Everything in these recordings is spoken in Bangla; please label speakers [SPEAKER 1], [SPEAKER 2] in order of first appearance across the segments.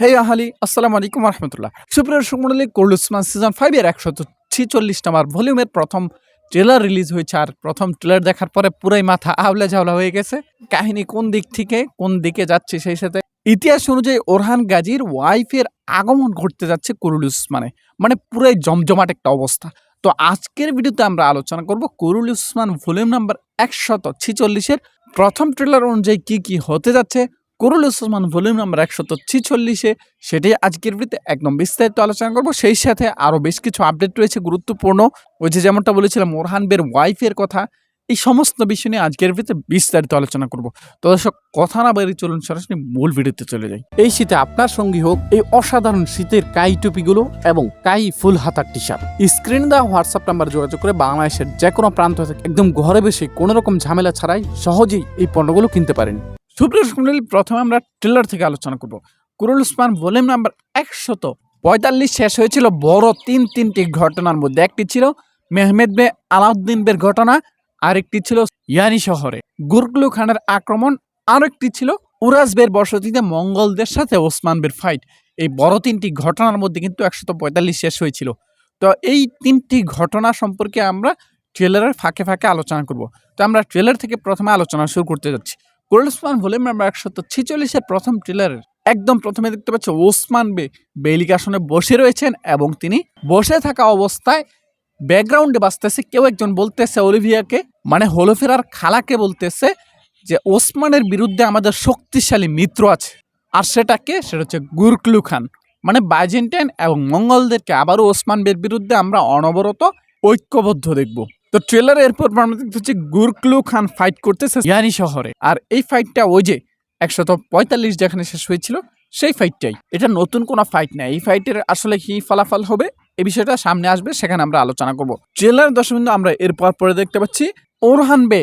[SPEAKER 1] হে আহালি আসসালামু আলাইকুম রহমতুল্লাহ সুপ্রিয় সুমন্ডলী কোল্ড উসমান সিজন ফাইভ এর একশত ছিচল্লিশ নম্বর ভলিউমের প্রথম ট্রেলার রিলিজ হয়েছে আর প্রথম ট্রেলার দেখার পরে পুরাই মাথা আওলা ঝাওলা হয়ে গেছে। কাহিনী কোন দিক থেকে, কোন দিকে যাচ্ছে সেই সাথে? ইতিহাস অনুযায়ী ওরহান গাজীর ওয়াইফের আগমন ঘটতে যাচ্ছে কুরুল উসমানে মানে পুরাই জমজমাট একটা অবস্থা। তো আজকের ভিডিওতে আমরা আলোচনা করব কুরুল উসমান ভলিউম নাম্বার একশত ছিচল্লিশের প্রথম ট্রেলার অনুযায়ী কি কি হতে যাচ্ছে কুরুল উসমান ভলিউম নাম্বার একশত ছিচল্লিশে সেটাই আজকের ভিডিওতে একদম বিস্তারিত আলোচনা করব। সেই সাথে আরও বেশ কিছু আপডেট রয়েছে, গুরুত্বপূর্ণ। ওই যে যেমনটা বলেছিলাম, ওরহান বের ওয়াইফের কথা, এই সমস্ত বিষয় নিয়ে আজকের ভিডিওতে বিস্তারিত আলোচনা করব। তো দর্শক, কথা না বেরিয়ে চলুন সরাসরি মূল ভিডিওতে চলে যাই। এই শীতে আপনার সঙ্গী হোক, এই অসাধারণ শীতের কাই টুপিগুলো এবং কাই ফুল হাতার টি শার্ট স্ক্রিন দেওয়া হোয়াটসঅ্যাপ নাম্বার যোগাযোগ করে বাংলাদেশের যে কোনো প্রান্ত থেকে একদম ঘরে বসে কোনো রকম ঝামেলা ছাড়াই সহজেই এই পণ্যগুলো কিনতে পারেন। সুপ্রিয় সুন্দরী প্রথমে আমরা ট্রেলার থেকে আলোচনা করব। কুরুল উসমান ভলিউম নাম্বার একশত পঁয়তাল্লিশ শেষ হয়েছিল। বড় তিন তিনটি ঘটনার মধ্যে একটি ছিল মেহমেদ বে আলাউদ্দিন বের ঘটনা, আরেকটি ছিল ইয়ানি শহরে। গুরগুলু খানের আক্রমণ, আরেকটি ছিল উরাজ বের বসতিতে মঙ্গলদের সাথে ওসমান বের ফাইট এই বড় তিনটি ঘটনার মধ্যে কিন্তু একশত পঁয়তাল্লিশ শেষ হয়েছিল। তো এই তিনটি ঘটনা সম্পর্কে আমরা ট্রেলারের ফাঁকে ফাঁকে আলোচনা করব। তো আমরা ট্রেলার থেকে প্রথমে আলোচনা শুরু করতে যাচ্ছি। উসমান ভলিউম নাম্বার একশত ছিচল্লিশের প্রথম ট্রেলারের একদম প্রথমে দেখতে পাচ্ছি ওসমান বে বেলিক আসনে বসে রয়েছেন এবং তিনি বসে থাকা অবস্থায় ব্যাকগ্রাউন্ডে বাঁচতেছে কেউ একজন বলতেছে অলিভিয়াকে মানে হোলোফেরার খালাকে বলতেছে যে ওসমানের বিরুদ্ধে আমাদের শক্তিশালী মিত্র আছে। আর সেটাকে, সেটা হচ্ছে গুরকলু খান। মানে বাইজেন্টাইন এবং মঙ্গলদেরকে আবারও ওসমান বের বিরুদ্ধে আমরা অনবরত ঐক্যবদ্ধ দেখব। তো ট্রেলার এরপর হচ্ছে গুরকলু খান ফাইট করতেছে ইয়ানি শহরে। আর এই ফাইটটা ওই যে একশত পঁয়তাল্লিশ যেখানে শেষ হয়েছিল, সেই ফাইটটাই এটা নতুন কোনো ফাইট না। এই ফাইটের আসলে কি ফলাফল হবে, এই বিষয়টা সামনে আসবে, সেখানে আমরা আলোচনা করব। ট্রেলার দর্শক বিন্দু আমরা এরপর পরে দেখতে পাচ্ছি ওরহান বে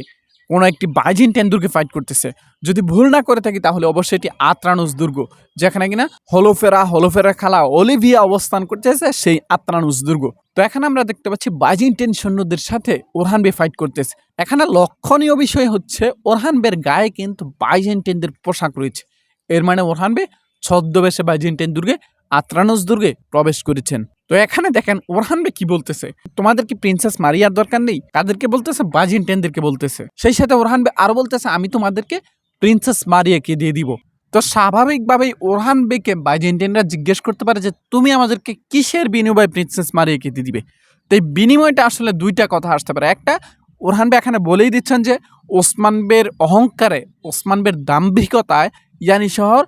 [SPEAKER 1] কোনো একটি বাইজিন টেন্ডুরকে ফাইট করতেছে। যদি ভুল না করে থাকি, তাহলে অবশ্যই এটি আত্রানুস দুর্গ, যেখানে কিনা হলোফেরা হলোফেরা খালা অলিভিয়া অবস্থান করতেছে সেই আত্রানুস দুর্গ। তো এখানে আমরা দেখতে পাচ্ছি বাইজিন টেন সৈন্যদের সাথে ওরহান বে ফাইট করতেছে। এখানে লক্ষণীয় বিষয় হচ্ছে ওরহান বের গায়ে কিন্তু বাইজিন টেনদের পোশাক রয়েছে। এর মানে ওরহান বে ছদ্মবেশে বাইজিন টেন দুর্গে, আত্রানুস দুর্গে প্রবেশ করেছেন। তো এখানে দেখেন ওরহান বে কি বলতেছে? তোমাদের কি প্রিন্সেস মারিয়ার দরকার নেই? কাদেরকে বলতেছে? বাজিন টেনদেরকে বলতেছে। সেই সাথে ওরহান বে আরও বলতেছে, আমি তোমাদেরকে প্রিন্সেস মারিয়াকে দিয়ে দিব। তো স্বাভাবিকভাবেই ওরহান বেকে বাইজেন্টিনরা জিজ্ঞেস করতে পারে যে, তুমি আমাদেরকে কিসের বিনিময়ে প্রিন্সেস মারিয়াকে দিয়ে দিবে? তো এই বিনিময়টা আসলে দুইটা কথা আসতে পারে। একটা, ওরহান বে এখানে বলেই দিচ্ছেন যে, ওসমান বের অহংকারে, ওসমান বের দাম্ভিকতায় ইয়ানি শহর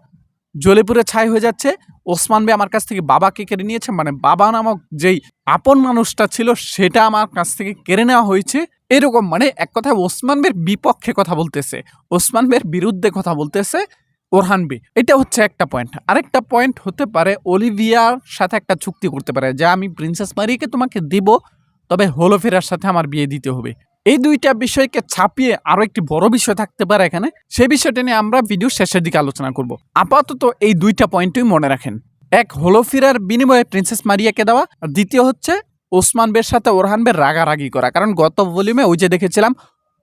[SPEAKER 1] জ্বলে পুড়ে ছাই হয়ে যাচ্ছে। ওসমান বে আমার কাছ থেকে বাবাকে কেড়ে নিয়েছে মানে বাবা নামক যেই আপন মানুষটা ছিল, সেটা আমার কাছ থেকে কেড়ে নেওয়া হয়েছে। এরকম মানে এক কথায় ওসমান বের বিপক্ষে কথা বলতেছে, ওসমান বের বিরুদ্ধে কথা বলতেছে। ওরহান বে এটা হচ্ছে একটা পয়েন্ট আরেকটা পয়েন্ট হতে পারে অলিভিয়ার সাথে একটা চুক্তি করতে পারে যে আমি প্রিন্সেস মারিয়াকে তোমাকে দিব, তবে হোলোফেরার সাথে আমার বিয়ে দিতে হবে। এই দুইটা বিষয়কে ছাপিয়ে আরও একটি বড় বিষয় থাকতে পারে এখানে। সেই বিষয়টা নিয়ে আমরা ভিডিও শেষের দিকে আলোচনা করব। আপাতত এই দুইটা পয়েন্টই মনে রাখেন। এক, হোলোফিরার বিনিময়ে প্রিন্সেস মারিয়াকে দেওয়া। আর দ্বিতীয় হচ্ছে ওসমান বের সাথে ওরহান বের রাগারাগি করা। কারণ গত ভলিউমে ওই যে দেখেছিলাম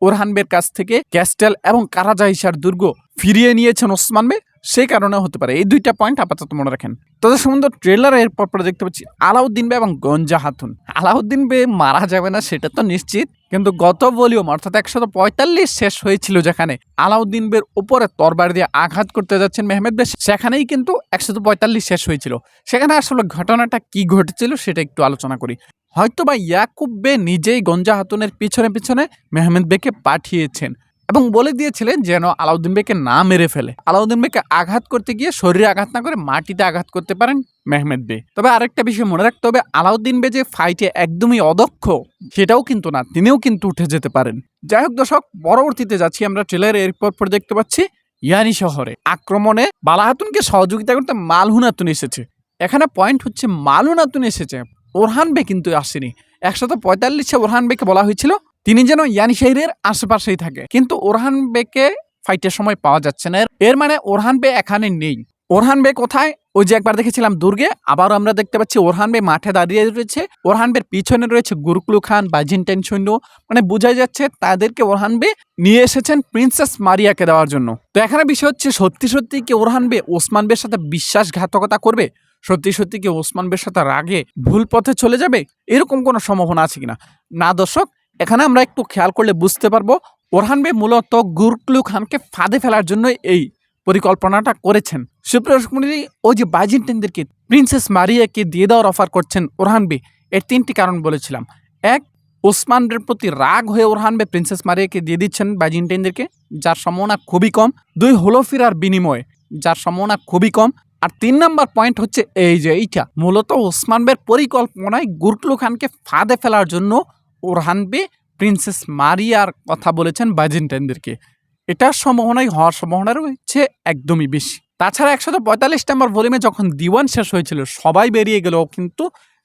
[SPEAKER 1] ওরহান বের কাছ থেকে ক্যাস্টেল এবং কারাজাহিসার দুর্গ ফিরিয়ে নিয়েছেন ওসমান বে, সেই কারণে হতে পারে। এই দুইটা পয়েন্ট আপাতত মনে রাখেন। তাদের সম্বন্ধে ট্রেলার এরপর পরে দেখতে পাচ্ছি আলাউদ্দিন বে এবং গঞ্জা হাতুন। আলাউদ্দিন বে মারা যাবে না, সেটা তো নিশ্চিত। কিন্তু গত ভলিউম অর্থাৎ একশত পঁয়তাল্লিশ শেষ হয়েছিল যেখানে আলাউদ্দিন বের উপরে তরবার দিয়ে আঘাত করতে যাচ্ছেন মেহমেদ বে, সেখানেই কিন্তু একশত পঁয়তাল্লিশ শেষ হয়েছিল। সেখানে আসলে ঘটনাটা কি ঘটেছিল সেটা একটু আলোচনা করি। হয়তো বা ইয়াকুব বে নিজেই গঞ্জা হাতুনের পিছনে পিছনে মেহমেদ বেকে পাঠিয়েছেন এবং বলে দিয়েছিলেন যেন আলাউদ্দিন বেকে না মেরে ফেলে। আলাউদ্দিন বেকে আঘাত করতে গিয়ে শরীরে আঘাত না করে মাটিতে আঘাত করতে পারেন মেহমেদ বে। তবে আরেকটা বিষয় মনে রাখতে হবে, আলাউদ্দিন বে যে ফাইটে একদমই অদক্ষ, সেটাও কিন্তু না, তিনিও কিন্তু উঠে যেতে পারেন। যাই হোক দর্শক, পরবর্তীতে যাচ্ছি আমরা ট্রেলারে এরপর পর দেখতে পাচ্ছি ইয়ানি শহরে। আক্রমণে বালাহাতুনকে সহযোগিতা করতে মালহুনাতুন এসেছে। এখানে পয়েন্ট হচ্ছে মালহুনাতুন এসেছে। ওরহান বে কিন্তু আসেনি। একশত পঁয়তাল্লিশে ওরহান বেকে বলা হয়েছিল, তিনি যেন ইয়ানি শাহিরের আশেপাশেই থাকে। কিন্তু ওরহান বেকে ফাইটের সময় পাওয়া যাচ্ছে না। এর মানে ওরহান বে এখানে নেই। ওরহান বে কোথায়? ওই যে একবার দেখেছিলাম দুর্গে আবারও আমরা দেখতে পাচ্ছি ওরহান বে মাঠে দাঁড়িয়ে রয়েছে। ওরহান বের পিছনে রয়েছে গুরুকুলু খান বাইজেন্টাইন সৈন্য। মানে বোঝাই যাচ্ছে তাদেরকে ওরহান বে নিয়ে এসেছেন প্রিন্সেস মারিয়াকে দেওয়ার জন্য। তো এখানে বিষয় হচ্ছে, সত্যি সত্যি কি ওরহান বে ওসমান বের সাথে বিশ্বাসঘাতকতা করবে? সত্যি সত্যি কি ওসমান বের সাথে রাগে ভুল পথে চলে যাবে? এরকম কোনো সম্ভাবনা আছে কিনা? না দর্শক, এখানে আমরা একটু খেয়াল করলে বুঝতে পারব ওরহান বে মূলত গুরকুলু খানকে ফাঁদে ফেলার জন্য এই পরিকল্পনাটা করেছেন। সুপ্রিয় ওই যে বাইজেন্টাইনদেরকে প্রিন্সেস মারিয়াকে দিয়ে দেওয়ার অফার করছেন ওরহান বে এর তিনটি কারণ বলেছিলাম। এক ওসমানের প্রতি রাগ হয়ে ওরহান বে প্রিন্সেস মারিয়াকে দিয়ে দিচ্ছেন বাইজেন্টাইনদেরকে যার সম্ভাবনা খুবই কম। দুই, হলো ফিরার বিনিময়ে, যার সম্ভাবনা খুবই কম। আর তিন নাম্বার পয়েন্ট হচ্ছে এই যে এইটা। মূলত ওসমান বের পরিকল্পনায় গুরকুলু খানকে ফাঁদে ফেলার জন্য ওরহান বে প্রিন্সেস মারিয়ার কথা বলেছেন বাইজেন্টাইনদেরকে এটার সম্ভাবনাই হওয়ার সম্ভাবনা রয়েছে একদমই বেশি। তাছাড়া একশত পঁয়তাল্লিশ নম্বর ভলিউমে যখন দিওয়ান শেষ হয়েছিল, সবাই বেরিয়ে গেল কিন্তু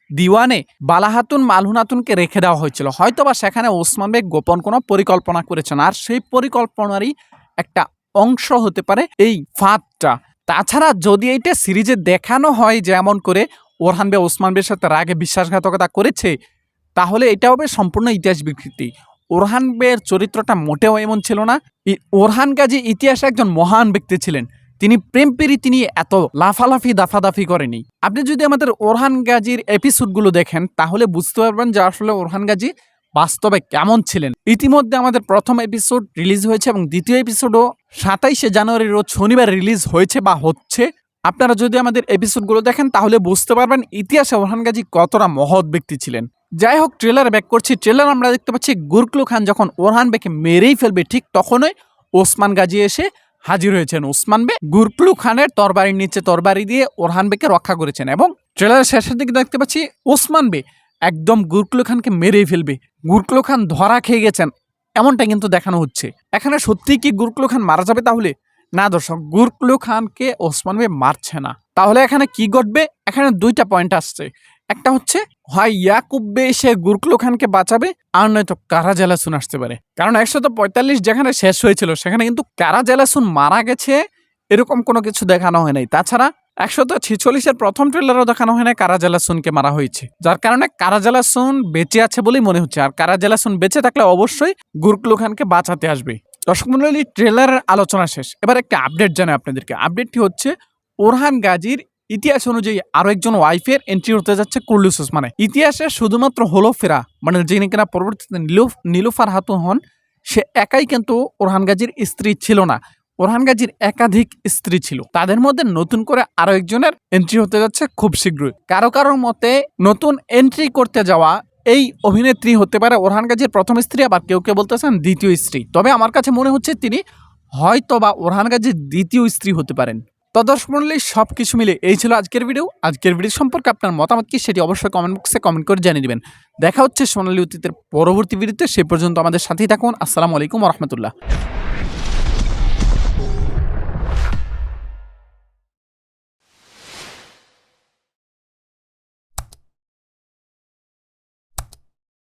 [SPEAKER 1] দিওয়ানে বালাহাতুন মালহুনাতুনকে রেখে দেওয়া হয়েছিল। হয়তোবা সেখানে ওসমান বেগ গোপন কোনো পরিকল্পনা করেছেন। আর সেই পরিকল্পনারই একটা অংশ হতে পারে এই ফাঁদটা। তাছাড়া যদি এইটা সিরিজে দেখানো হয় যেমন করে ওরহান বে ওসমান বের সাথে রাগে বিশ্বাসঘাতকতা করেছে, তাহলে এটা হবে সম্পূর্ণ ইতিহাস বিকৃতি। ওরহান বের চরিত্রটা মোটেও এমন ছিল না। ওরহান গাজী ইতিহাসে একজন মহান ব্যক্তি ছিলেন। তিনি প্রেম প্রীতি নিয়ে এত লাফালাফি, দাফাদাফি করেনি। আপনি যদি আমাদের ওরহান গাজীর এপিসোডগুলো দেখেন, তাহলে বুঝতে পারবেন যে আসলে ওরহান গাজী বাস্তবে কেমন ছিলেন। ইতিমধ্যে আমাদের প্রথম এপিসোড রিলিজ হয়েছে এবং দ্বিতীয় এপিসোডও সাতাইশে জানুয়ারির রোজ শনিবার রিলিজ হয়েছে বা হচ্ছে, আপনারা যদি আমাদের এপিসোডগুলো দেখেন, তাহলে বুঝতে পারবেন ইতিহাসে ওরহান গাজী কতটা মহৎ ব্যক্তি ছিলেন। যাই হোক ট্রেলারে ব্যাক করছি। ট্রেলার আমরা দেখতে পাচ্ছি গুরকুলু খান যখন ওরহান বেকে মেরেই ফেলবে, ঠিক তখনই ওসমান গাজী এসে হাজির হয়েছেন। ওসমান বে গুরকুলু খানের তরবারির নিচে তরবারি দিয়ে ওরহান বেকে রক্ষা করেছেন এবং ট্রেলারের শেষের দিকে দেখতে পাচ্ছি ওসমান বে একদম গুরকুলু খানকে মেরেই ফেলবে। গুরকুলু খান ধরা খেয়ে গেছেন। এমনটা কিন্তু দেখানো হচ্ছে। এখানে সত্যি কি গুরকুলু খান মারা যাবে তাহলে? না দর্শক, গুরকুলু খানকে ওসমান ভাই মারছে না। তাহলে এখানে কি ঘটবে? এখানে দুইটা পয়েন্ট আসছে। একটা হচ্ছে, হয় ইয়াকুব বে সে গুরকুলু খানকে বাঁচাবে, আর নয়তো কারা জেলাসুন আসতে পারে। কারণ একশত পঁয়তাল্লিশ যেখানে শেষ হয়েছিল, সেখানে কিন্তু কারা জেলাসুন মারা গেছে। এরকম কোনো কিছু দেখানো হয় নাই। তাছাড়া একশত ছেচল্লিশের প্রথম ট্রেলারও দেখানো হয় না কারা জেলাসুনকে মারা হয়েছে। যার কারণে কারা জেলাসুন বেঁচে আছে বলেই মনে হচ্ছে। আর কারা জেলাসুন বেঁচে থাকলে অবশ্যই গুরকুলু খানকে বাঁচাতে আসবে। দর্শক মন্ডলী ট্রেলারের আলোচনা শেষ। এবার একটা আপডেট জানাই আপনাদেরকে। আপডেটটি হচ্ছে ওরহান গাজীর ইতিহাস অনুযায়ী আরও একজন ওয়াইফের এন্ট্রি হতে যাচ্ছে কুল্লুস ওসমানে ইতিহাসে শুধুমাত্র হলো ফেরা মানে যিনি কিনা পরবর্তীতে নীলুফ নীলুফার হাতু হন, সে একাই কিন্তু ওরহান গাজীর স্ত্রী ছিল না। ওরহান গাজীর একাধিক স্ত্রী ছিল। তাদের মধ্যে নতুন করে আরও একজনের এন্ট্রি হতে যাচ্ছে খুব শীঘ্রই। কারও কারোর মতে নতুন এন্ট্রি করতে যাওয়া এই অভিনেত্রী হতে পারে ওরহান গাজীর প্রথম স্ত্রী, আবার কেউ কেউ বলতেছেন দ্বিতীয় স্ত্রী। তবে আমার কাছে মনে হচ্ছে তিনি হয়তো বা ওরহান গাজীর দ্বিতীয় স্ত্রী হতে পারেন। তো দর্শক মন্ডলী সব কিছু মিলে এই ছিল আজকের ভিডিও আজকের ভিডিও সম্পর্কে আপনার মতামত কি সেটি অবশ্যই কমেন্ট বক্সে কমেন্ট করে জানিয়ে দিবেন। দেখা হচ্ছে সোনালী অতীতের পরবর্তী ভিডিওতে সে পর্যন্ত আমাদের সাথেই থাকুন। আসসালামু আলাইকুম রহমতুল্লাহ।